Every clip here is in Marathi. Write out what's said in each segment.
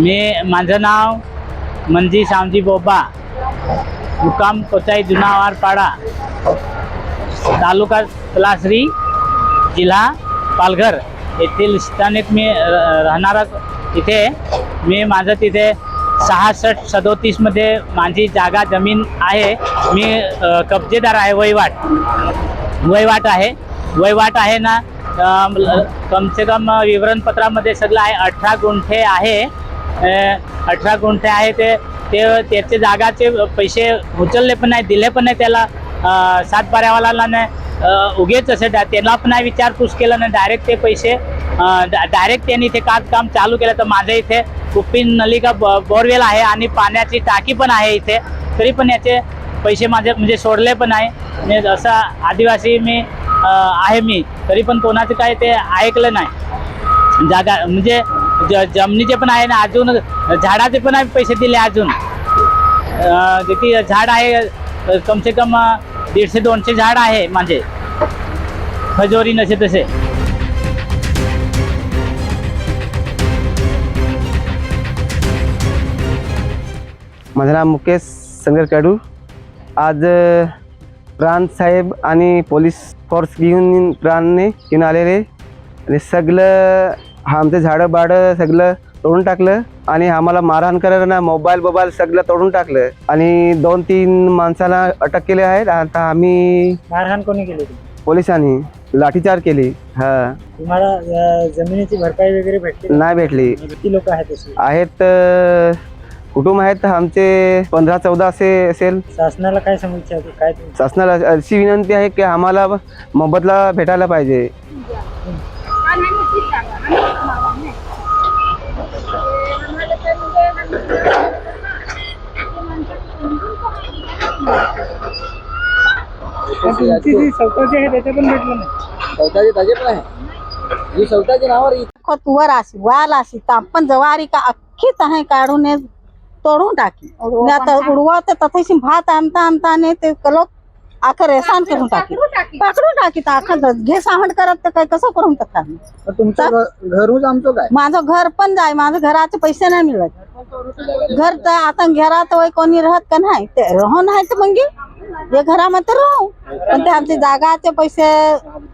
मी माझं नाव मंजी शामजी बोबा. मुक्काम कोचाई जुना तालुका तलासरी जिल्हा पालघर. येथील स्थानिक मी र- राहणारा तिथे मी माझं तिथे सहासष्ट सदोतीसमध्ये माझी जागा जमीन आहे. मी कब्जेदार आहे वहिवाट. वहिवाट आहे. वहिवाट आहे ना कमसे कम विवरणपत्रामध्ये सगळं आहे. अठरा गुंठे आहे. अठरा गुंठे आहे ते ते त्याचे जागाचे पैसे उचलले पण नाही दिले पण नाही त्याला. अ, सातबाऱ्यावाला नाही उगेच असं त्यांना त्याला पण नाही विचारपूस केलं नाही डायरेक्ट ते पैसे. डायरेक्ट त्यांनी इथे काच काम चालू केलं. तर माझ्या इथे कुप्पी नलिका ब बोरवेल आहे आणि पाण्याची टाकी पण आहे इथे. तरी पण याचे पैसे माझे म्हणजे सोडले पण आहे म्हणजे असा आदिवासी मी आहे मी तरी पण कोणाचं काय ते ऐकलं नाही. जागा म्हणजे जमनीचे पण आहे ना अजून झाडाचे पण आहे पैसे दिले अजून. किती झाड आहे कमसे कम से कम दीडशे दोनशे झाड आहे माझे. खजोरी नसे तसे. माझं नाव मुकेश संघर्ष काडू. आज अ, साहेब आणि पोलीस फोर्स घेऊन प्राणने घेऊन आलेले. आणि सगळं आमचे झाडं बाडं सगळं तोडून टाकलं आणि आम्हाला मारहाण करायला ना मोबाईल बोबाईल सगळं तोडून टाकलं. आणि दोन तीन माणसाला अटक केले आहेत आता आम्ही मारहाण कोणी केली? पोलिसांनी लाठीचार केली. हा. तुम्हाला जमिनीची भरपाई वगैरे भेटली नाही भेटली. किती लोक आहेत आहेत अ, कुटुंब आहेत आमचे पंधरा चौदा असे असेल. शासनाला काय समस्या होती? काय शासनाला अशी विनंती आहे की आम्हाला मोबदला भेटायला पाहिजे. तुमची जी चौकशी आहे. त्याच्या पण भेटलं नाही खत वर अशी वाल अशी तापण जवारी का अख्खी तहाय काढून हे तोडून टाकी. आणि आता उडवत तथेशी भात आणता आणता आणि ते कलोक आखं रेसान करून टाकी. पकडून टाकी तर आखं घे सावंड करत तर काय कसं करून टाकणार? तुमचं घरूच आमचं काय? माझं घर पण जाय माझं घराचे पैसे नाही मिळत. घर तर आता घरात वय कोणी राहत का नाही? ते राहून आहे तर मग. हे घरामध्ये राहू. पण ते आमचे जागाचे पैसे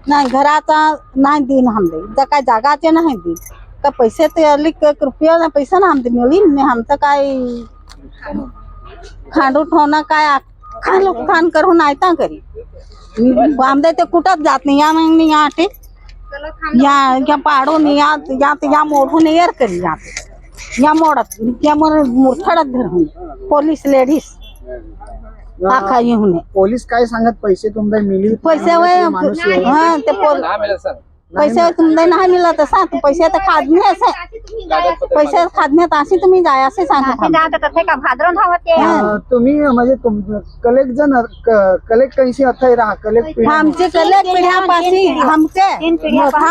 नाही घराचा नाही दिन आमले जर काय जागाचे नाही दिन का पैसे ते रुपया ना पैसा ना आमचे मिळीन. नाही आमचं काय खांडू ठेवणं काय खान खान करून आयता करी आमच्या ते कुठंच जात नाही. या मग या आटे या या पाडून या या या मोडून येर करी या. या मोडत या मोर मुरथडत धरून. Police ladies. आखा येऊन. पोलीस काय सांगत? पैसे तुमचे मिली पैसे वय हा ते पोल पैसे तुमचे नाही मिळत असा तर पैसे तर खादणे असे. पैसे खादण्यात असे तुम्ही जाय असे सांगत अं, तुम्ही म्हणजे कलेक्ट जण कलेक्ट कैसी अथय राहा कलेक्ट आमचे कलेक पिढ्यापाशी आमचे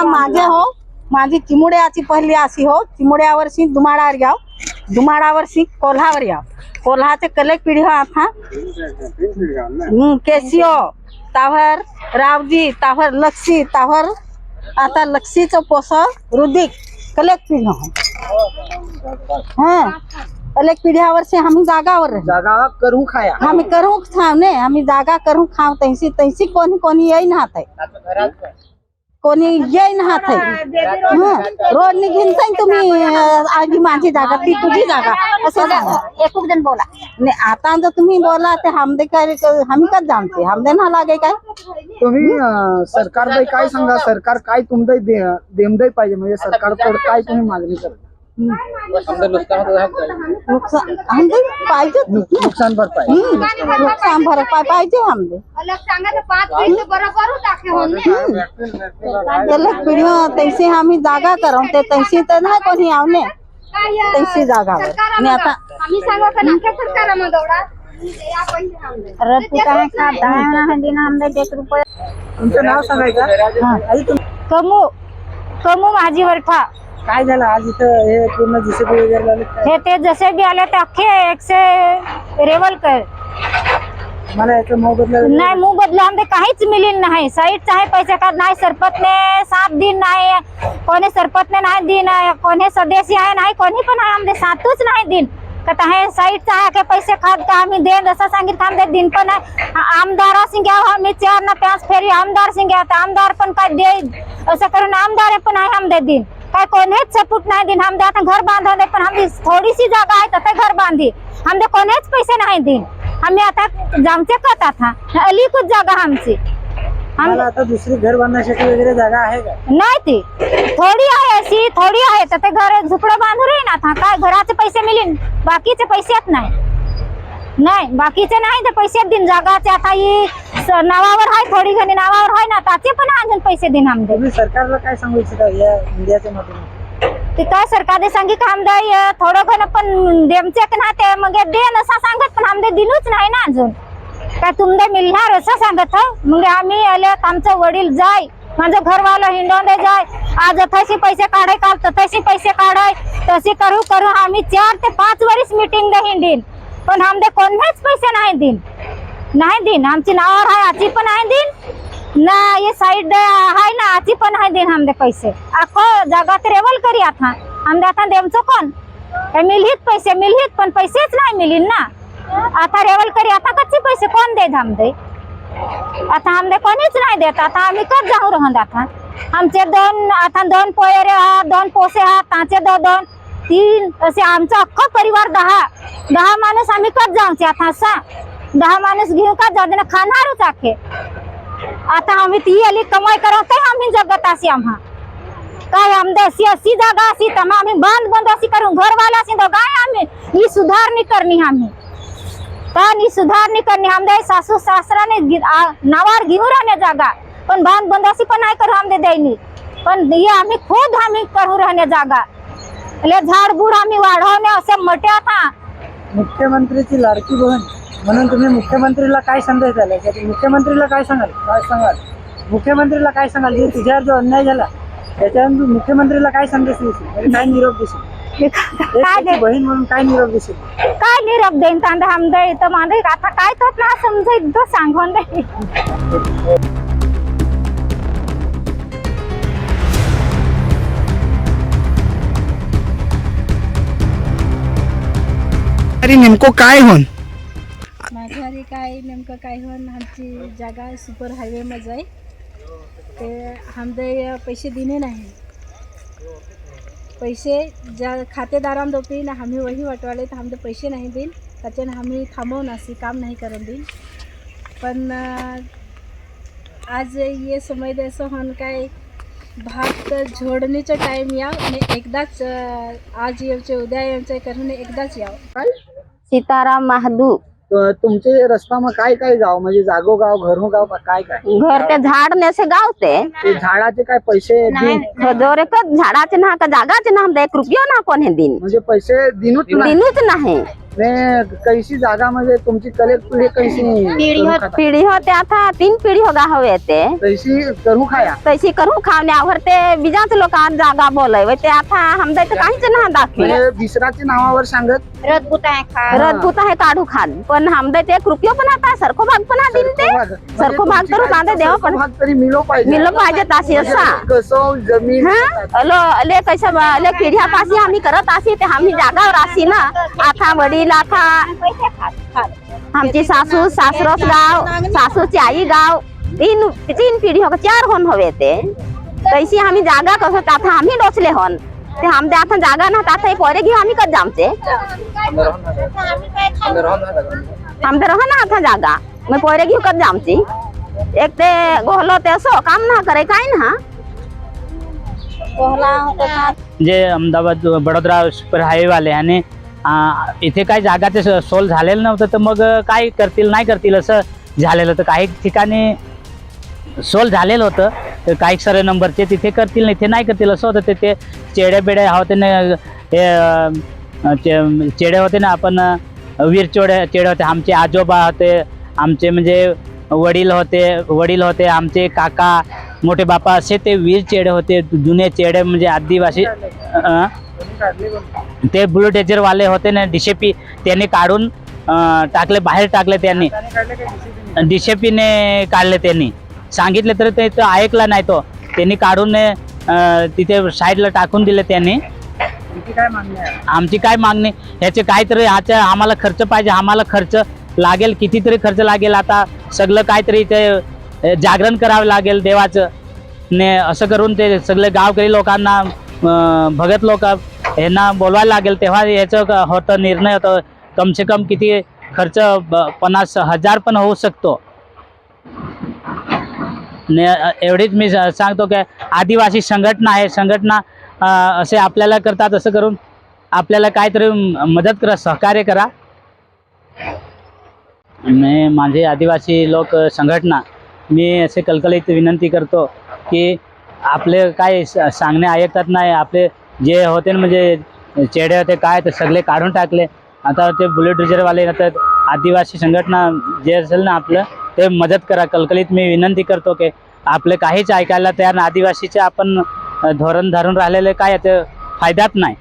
माझे हो. माझी चिमुड्याची पहिली अशी हो. चिमुड्यावरशी दुमाडावर याव. दुमाडावरशी कोल्हावर याव. कोल्हाचे कलेक पिढी हो आता. केसिओ तावर रावजी तावर लक्षी तावर आता लक्षीचं पोस रुदिक कलेक पिढी हो. हा कलेक पिढ्यावरशी आम्ही जागावर राहू. जागा करू खाया. आम्ही करू खाव ने आम्ही जागा करू खाव तैसी तैसी कोणी कोणी येईन हात आहे. कोणी येईन हात आहे हं. रोड निघीन जाईन तुम्ही आधी माझी जागा ती तुझी जागा असं एक जण बोला. ने आता जर तुम्ही बोला ते हमदे काय आम्ही कच जाणते? हमदे ना लागे काय? तुम्ही अं, सरकारला काय सांगा? सरकार काय तुमचं दे- देमदय पाहिजे? म्हणजे सरकारकडे काय तुम्ही मागणी करता? नुकसान हमदे पाहिजे. नुकसान भरपाई. नुकसान भरपाई पाहिजे हमदे अलग सांगा तर पाच पैसे बरोबर टाके हो ना त्याला पिढी तैसी आम्ही जागा करू ते तैसी तर नाही कोणी आवने काय तैसी जागावर आणि आता आम्ही सांगा का नाक्या सरकारामध्ये दौडा या पैसे आमदे तुमचं नाव सांगायचं? कमू कमू माझी वरठा काय झालं? आज इथं हे पूर्ण जीसीबी वगैरे लावले काय? हे ते जसे आले ते अख्खे एकशे रेवल कर. मला याचा मोबदला वगैरे- नाही मोबदला आमचे काहीच मिळेल नाही. साईडचा आहे पैसे का नाही सरपतने सात दिन नाही. कोणी सरपतने नाही दिन कोणी सदस्य आहे नाही कोणी पण आहे आमचे सातच नाही दिन. का आहे साईडचा आहे का पैसे खात का आम्ही देन असं सांगितलं आमचे दिन पण आहे. आ- आमदारा सिंग्या आम्ही चार ना पाच फेरी आमदार सिंग्या तर आमदार पण काय दे असं करून आमदार पण आहे आमचे दिन. काय कोणीच सपूट नाही दिन। आमचे आता घर बांधवले पण आमची थोडीशी जागा आहे तर घर बांधी। आमचे कोणीच पैसे नाही दिन। आम्ही आता जामचे कत आता अलीकूच जागा आमची आता दुसरी घर बांधण्यासाठी वगैरे जागा आहे का? नाही ती। थोडी आहे अशी थोडी आहे तर ते घर झुपडं बांधून राहीन आता काय घराचे पैसे मिळेल बाकीचे पैसेच नाही नाही बाकीचे नाही ते पैसे देईन जागाचे। आता ही नावावर आहे थोडी घणी नावावर आहे ना त्याचे पण अजून पैसे देईन आमचे तुम्ही सरकारला काय सांगू इच्छिता या मीडियाच्या माध्यमातून? ते काय सरकारने सांगित आमदार थोडं घण पण देमचे ना ते मग देन असं सांगत पण आमदे दिलूच नाही ना अजून. काय तुमदे मिळणार असं सांगत हं. मग आम्ही आले आमचं वडील जाय माझं घरवाला हिंडून दे जाय. आज तसे पैसे काढाय काल तर तसे पैसे काढाय. तसे करू करू आम्ही चार ते पाच वर्ष मीटिंग दे हिंडीन. पण आमदे कोणतेच पैसे नाही दिन नाही दिन आमची नावावर आहे आची पण आहे दिन ना ये साइड आहे ना आची पण आहे दिन आमदे पैसे. आखो जगात रेवल करी आता. आमदे आता देमचो कोण? काय मिलहित पैसे मिलहित पण पैसेच नाही मिलीन ना. आता रेवल करी आता कच्चे पैसे कोण देत आमदे आता आमदे कोणीच नाही देत. आता आम्ही कच जाऊ रहत आता? आमचे दोन आता दोन पोयरे हा दोन पोसे हा ताचे दो दोन तीन असे आमचा अख्खा परिवार दहा. दहा माणूस आम्ही कच जाऊचे आता असा? दहा माणूस घेऊन का? जाऊ खाणारच आखे. आता आम्ही ती आली कमाई करत आम्ही जगत असे आम्हा. काय आमदार अशी अशी जागा अशी तर आम्ही बंद बंद अशी करून घरवाला असे तर काय आम्ही? ही सुधारणी करणी आम्ही. पण ही सुधारणी करणे? आमदार सासू सासराने नावार घेऊन राहण्या जागा. पण बांध बंद अशी पण नाही करू आमदे द्यायनी पण हे आम्ही खुद आम्ही करू राहण्या जागा. झाड बुड आम्ही वाढवणे असे मटे आता. मुख्यमंत्रीची लाडकी बहीण. म्हणून तुम्ही मुख्यमंत्रीला काय संदेश द्याल की मुख्यमंत्रीला काय सांगाल? काय सांगाल? मुख्यमंत्रीला काय सांगाल? जे तुझ्यावर जो अन्याय झाला त्याच्यावर तू मुख्यमंत्रीला काय संदेश देशील? म्हणजे काय निरोप देशील? एक काय बहीण म्हणून काय निरोप देशील? काय निरोप देईन? तांदा आमदे तर माझे आता काय तर ना समजाय तो सांगून दे. अरे नेमकं काय घरी काय नेमकं काय होऊन आमची जागा सुपर हायवेमध्ये आहे. ते आमदे पैसे दिले नाही. पैसे ज्या खातेदारां दोपी ना आम्ही वही वाटवाले तर आमदे पैसे नाही देईन त्याच्यानं आम्ही थांबवून असे काम नाही करून देईन पण आज ये समय द्यायचं होण काय भात झोडणीचं टाईम याव आणि एकदाच आज येवचे उद्या येवचे करून एकदाच याव. सीताराम महादू. तुमचे रस्ता मग काय काय गाव? म्हणजे जागोगाव घरोगाव का काय काय? घर ते झाडने से गाव ते. ते झाडाचे काय पैसे दिन का? झाडाचे ना का जागाचे ना एक रुपयो ना कोणी दिन? म्हणजे पैसे दिनूच नाही. दिनूच नाही. ने कैसी जागा म्हणजे तुमची कलेक्ट पिढी कैसी? पिढी होते. आता तीन पिढी होगा हवे ते. कैसी करू खाया? तशी करू खावण्यावर ते बिजाच लोक जागा बोलय. ते आता हमदा काहीच ना दाखवी म्हणजे विसराच्या नावावर सांगत रजपूत आहे काढू खान. पण हमदा ते एक रुपयो पण आता सरको भाग पण दिन ते सरको भाग. करू कांदे देवा पण भाग तरी मिलो पाहिजे. मिलो पाहिजे ताशी म्हणजे असा. कसं जमीन हा? अलो ले कैसे ले पिढ्या पाशी आम्ही करत असी ते आम्ही जागावर असी ना. आता वडील आता आमची सासू सासरोस गाव सासूची आई गाव. तीन तीन पिढी हो चार होन हवे ते. तैसी आम्ही जागा कसं आता आम्ही डोचले होन. ते आमचे आता जागा ना आता हे पोरे घेऊ आम्ही कच जामचे? आमचे रह ना आता जागा. मग पोरे घेऊ कच जामची? एक ते गोहलो ते असो काम ना करे काय ना? जे अहमदाबाद बडोदरा सुपर हायवेवाले आणि इथे काही जागाचे स- सोल झालेलं नव्हतं तर मग काय करतील नाही करतील असं झालेलं तर काही ठिकाणी सोल झालेलं होतं. तर काही सर नंबरचे तिथे करतील इथे नाही करतील असं होतं ते ते चेडे बेडे होते ना हे अ, चे- चेडे होते ना आपण वीर चोडे चेडे होते आमचे आजोबा होते आमचे म्हणजे वडील होते वडील होते आमचे काका मोठे बापा असे ते वीर चेडे होते जुने चेडे म्हणजे आदिवासी ते ब्लू वाले होते ना डीशेपी त्यांनी काढून टाकले बाहेर टाकले त्यांनी? डीशेपीने काढले त्यांनी सांगितले तरी ते ऐकला नाही तो. त्यांनी काढून तिथे साईडला टाकून दिले त्यांनी. काय मागणी आमची काय मागणी? ह्याचे काहीतरी ह्याच्या आम्हाला खर्च पाहिजे आम्हाला खर्च लागेल कितीतरी खर्च लागेल. आता सगळं काहीतरी ते जागरण करावं लागेल देवाचं. ने असं करून ते सगळे गावकरी लोकांना भगत लोक यांना बोलवायला लागेल. तेव्हा याचं होतं निर्णय होतो. कम से कम किती खर्च पन्नास हजार पण होऊ शकतो. एवढीच मी सांगतो की आदिवासी संघटना आहे. संघटना असे आपल्याला करतात असं करून आपल्याला काहीतरी मदत करा सहकार्य करा. मी माझे आदिवासी लोक संघटना मी असे कलकलीत विनंती करतो की आपले काय सांगणे ऐकतात नाही. आपले जे होते ना म्हणजे चेडे होते काय ते सगळे काढून टाकले. आता ते बुलेट रिजर्ववाले आता आदिवासी संघटना जे असेल ना आपलं ते मदत करा. कलकलीत मी विनंती करतो की आपले काहीच ऐकायला तयार आदिवासीचे आपण धोरण धरून राहिलेले काय ते फायद्यात नाही.